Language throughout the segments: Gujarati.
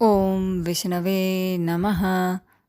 ઓમ વિષ્ણવે નમઃ.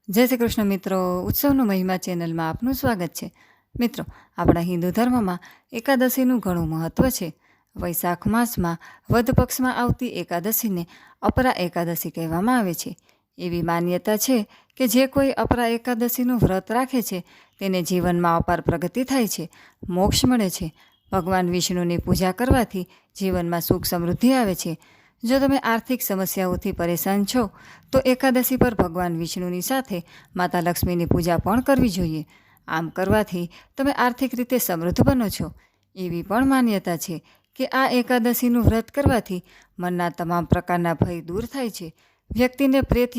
જય શ્રી કૃષ્ણ મિત્રો, ઉત્સવનો મહિમા ચેનલમાં આપનું સ્વાગત છે. મિત્રો, આપણા હિન્દુ ધર્મમાં એકાદશીનું ઘણું મહત્ત્વ છે. વૈશાખ માસમાં વધ પક્ષમાં આવતી એકાદશીને અપરા એકાદશી કહેવામાં આવે છે. એવી માન્યતા છે કે જે કોઈ અપરા એકાદશીનું વ્રત રાખે છે, તેને જીવનમાં અપાર પ્રગતિ થાય છે, મોક્ષ મળે છે. ભગવાન વિષ્ણુની પૂજા કરવાથી જીવનમાં સુખ સમૃદ્ધિ આવે છે. જો તમે આર્થિક સમસ્યાઓથી પરેશાન છો, તો એકાદશી પર ભગવાન વિષ્ણુની સાથે માતા લક્ષ્મીની પૂજા પણ કરવી જોઈએ. આમ કરવાથી તમે આર્થિક રીતે સમૃદ્ધ બનો છો. એવી પણ માન્યતા છે કે આ એકાદશીનું વ્રત કરવાથી મનના તમામ પ્રકારના ભય દૂર થાય છે. વ્યક્તિને પ્રેત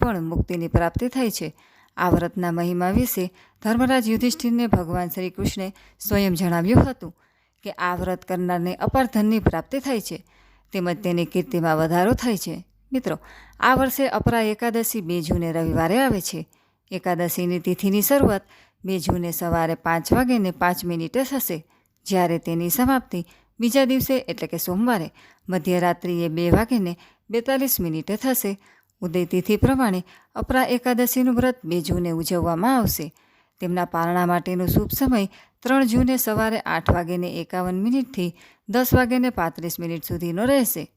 પણ મુક્તિની પ્રાપ્તિ થાય છે. આ વ્રતના મહિમા વિશે ધર્મરાજ યુધિષ્ઠિરને ભગવાન શ્રી કૃષ્ણે સ્વયં જણાવ્યું હતું કે આ વ્રત કરનારને અપાર ધનની પ્રાપ્તિ થાય છે. તેમજ તેની કીર્તિમાં વધારો થાય છે. મિત્રો, આ વર્ષે અપરા એકાદશી બે જૂને રવિવારે આવે છે. એકાદશીની તિથિની શરૂઆત બે જૂને સવારે પાંચ વાગ્યે પાંચ મિનિટે થશે. જ્યારે તેની સમાપ્તિ બીજા દિવસે, એટલે કે સોમવારે, મધ્યરાત્રિએ બે વાગ્યે બેતાલીસ મિનિટે થશે. ઉદય તિથિ પ્રમાણે અપરા એકાદશીનું વ્રત બે જૂને ઉજવવામાં આવશે. તેમના પારણા માટેનો શુભ સમય ત્રણ જૂને સવારે આઠ વાગ્યાને એકાવન મિનિટથી દસ વાગ્યાને પાંત્રીસ મિનિટ સુધીનો રહેશે.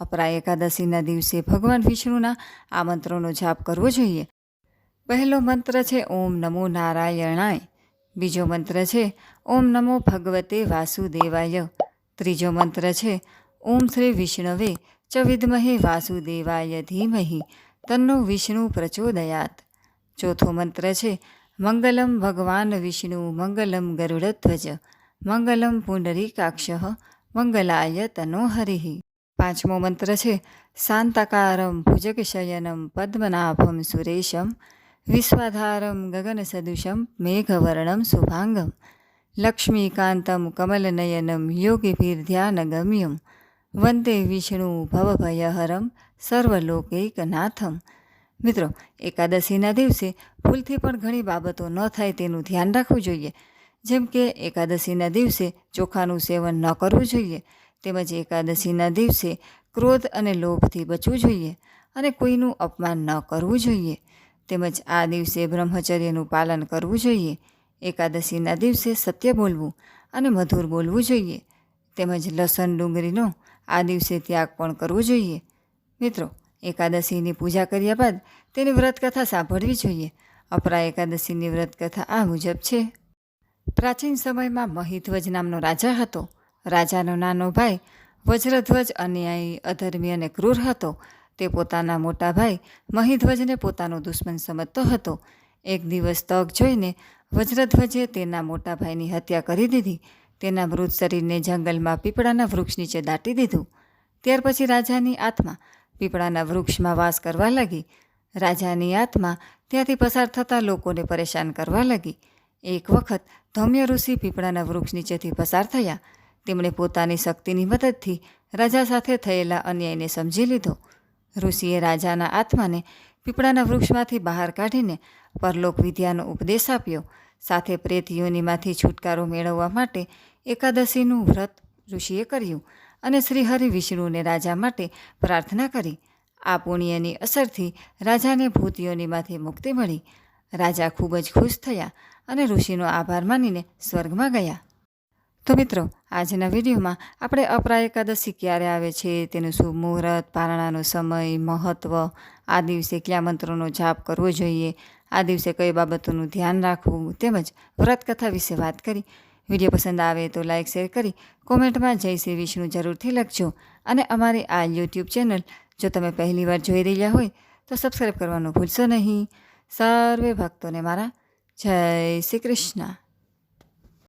અપરા એકાદશીના દિવસે ભગવાન વિષ્ણુના આ મંત્રોનો જાપ કરવો જોઈએ. પહેલો મંત્ર છે, ઓમ નમો નારાયણાય બીજો મંત્ર છે, ઓમ નમો ભગવતે વાસુદેવાય ત્રીજો મંત્ર છે, ઓમ શ્રી વિષ્ણવે ચ વાસુદેવાય ધીમહિ તન્નો વિષ્ણુ પ્રચોદયાત. ચોથો મંત્ર છે મંગલમ ભગવાન વિષ્ણુ મંગલમ ગરુડધ્વજ મંગલમ પુંડરીકાક્ષ મંગલાય તનો હરિ પાંચમો મંત્ર છે શાંતાકારમ ભુજગશયનમ પદ્મનાભમ સુરેશમ વિશ્વાધારમ ગગન સદૃશમ મેઘવર્ણમ શુભાંગમ લક્ષ્મીકાંતમ કમલનયનમ યોગીભીર્ધ્યાનગમ્યમ વંદે વિષ્ણુ ભવભયહરમ સર્વલોકૈકનાથમ મિત્રો, એકાદશીના દિવસે ભૂલથી પણ ઘણી બાબતો ન થાય તેનું ધ્યાન રાખવું જોઈએ. જેમ કે, એકાદશીના દિવસે ચોખાનું સેવન ન કરવું જોઈએ. તેમજ એકાદશીના દિવસે ક્રોધ અને લોભથી બચવું જોઈએ અને કોઈનું અપમાન ન કરવું જોઈએ. તેમજ આ દિવસે બ્રહ્મચર્યનું પાલન કરવું જોઈએ. એકાદશીના દિવસે સત્ય બોલવું અને મધુર બોલવું જોઈએ. તેમજ લસણ ડુંગળીનો આ દિવસે ત્યાગ પણ કરવો જોઈએ. મિત્રો એકાદશીની પૂજા કર્યા બાદ તેની વ્રતકથા સાંભળવી જોઈએ. અપરા એકાદશીની વ્રતકથા આ મુજબ છે. પ્રાચીન સમયમાં મહિધ્વજ નામનો રાજા હતો. રાજાનો નાનો ભાઈ વજ્રધ્વજ અન્યાયી, અધર્મી અને ક્રૂર હતો. તે પોતાના મોટા ભાઈ મહિધ્વજને પોતાનો દુશ્મન સમજતો હતો. એક દિવસ તક જોઈને વજ્રધ્વજે તેના મોટા ભાઈની હત્યા કરી દીધી. તેના મૃત શરીરને જંગલમાં પીપળાના વૃક્ષ નીચે દાટી દીધું. ત્યાર પછી રાજાની આત્મા પીપળાના વૃક્ષમાં વાસ કરવા લાગી. રાજાની આત્મા ત્યાંથી પસાર થતા લોકોને પરેશાન કરવા લાગી. એક વખત ધૌમ્ય ઋષિ પીપળાના વૃક્ષ નીચેથી પસાર થયા. તેમણે પોતાની શક્તિની મદદથી રાજા સાથે થયેલા અન્યાયને સમજી લીધો. ઋષિએ રાજાના આત્માને પીપળાના વૃક્ષમાંથી બહાર કાઢીને પરલોક વિદ્યાનો ઉપદેશ આપ્યો. સાથે પ્રેત યોનિમાંથી છુટકારો મેળવવા માટે એકાદશીનું વ્રત ઋષિએ કર્યું. અને શ્રીહરિ વિષ્ણુને રાજા માટે પ્રાર્થના કરી. આ પુણ્યની અસરથી રાજાને ભૂતિઓનીમાંથી મુક્તિ મળી. રાજા ખૂબ જ ખુશ થયા અને ઋષિનો આભાર માનીને સ્વર્ગમાં ગયા. તો મિત્રો, આજના વિડીયોમાં આપણે અપરા એકાદશી ક્યારે આવે છે, તેનું શુભ મુહૂર્ત, પારણાનો સમય મહત્ત્વ આ દિવસે કયા મંત્રોનો જાપ કરવો જોઈએ, આ દિવસે કઈ બાબતોનું ધ્યાન રાખવું, તેમજ વ્રતકથા વિશે વાત કરી. વીડિયો પસંદ આવે તો લાઇક શેર કરી કોમેન્ટમાં જય શ્રી વિષ્ણુ જરૂરથી લખજો. અને અમારી આ યુટ્યુબ ચેનલ જો તમે પહેલીવાર જોઈ રહ્યા હોય તો સબસ્ક્રાઈબ કરવાનું ભૂલશો નહીં. સર્વે ભક્તોને મારા જય શ્રી કૃષ્ણ.